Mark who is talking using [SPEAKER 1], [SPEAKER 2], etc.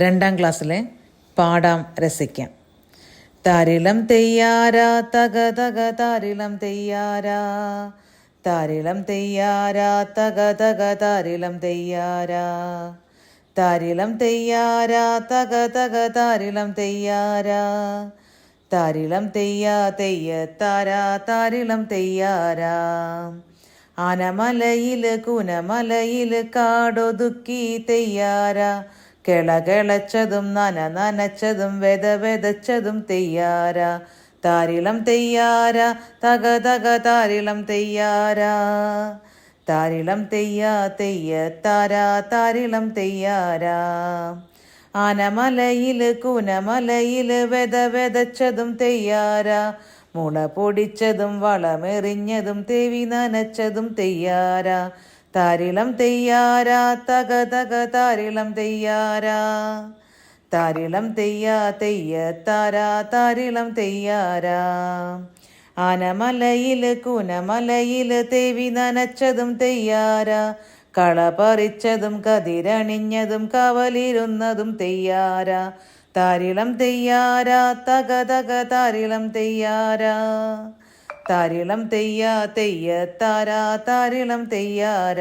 [SPEAKER 1] രണ്ടാം ക്ലാസ്സിലെ പാടാം രസിക്കാം. താരിളം തെയ്യാരാ തക തക താരിളം തെയ്യാരാ. താരിളം തെയ്യാരാ തക തക താരിളം തെയ്യാരാ. താരിളം തെയ്യാരാ തക തക താരിളം തെയ്യാരാ. താരിളം തെയ്യാ തെയ്യ താരാ താരിളം തെയ്യാരാ. ആനമലയിൽ കുനമലയിൽ കാടൊതുക്കി തെയ്യാര. കിള കിളച്ചതും നന നനച്ചതും വെത വെതച്ചതും തെയ്യാര. താരിളം തെയ്യാര തക തക താരിളം തെയ്യാര. താരിളം തെയ്യാ തെയ്യ താര താരിളം തെയ്യാര. ആനമലയിൽ കുനമലയിൽ വെത വെതച്ചതും തെയ്യാര. മുള പൊടിച്ചതും വളമെറിഞ്ഞതും തെവി നനച്ചതും തെയ്യാര. താരിളം തെയ്യാരാ തക തക താരിളം തെയ്യാരാ. താരിളം തെയ്യാ തെയ്യ താരാ താരിളം തെയ്യാരാ. ആനമലയിൽ കുനമലയിൽ ദേവി നനച്ചതും തെയ്യാരാ. കള പറിച്ചതും കതിരണിഞ്ഞതും കവലിരുന്നതും തെയ്യാരാ. താരിളം തെയ്യാരാ തക തക താരിളം തെയ്യാര. താരിളം തെയ്യാ തെയ്യ താരാ താരിളം തെയ്യാര.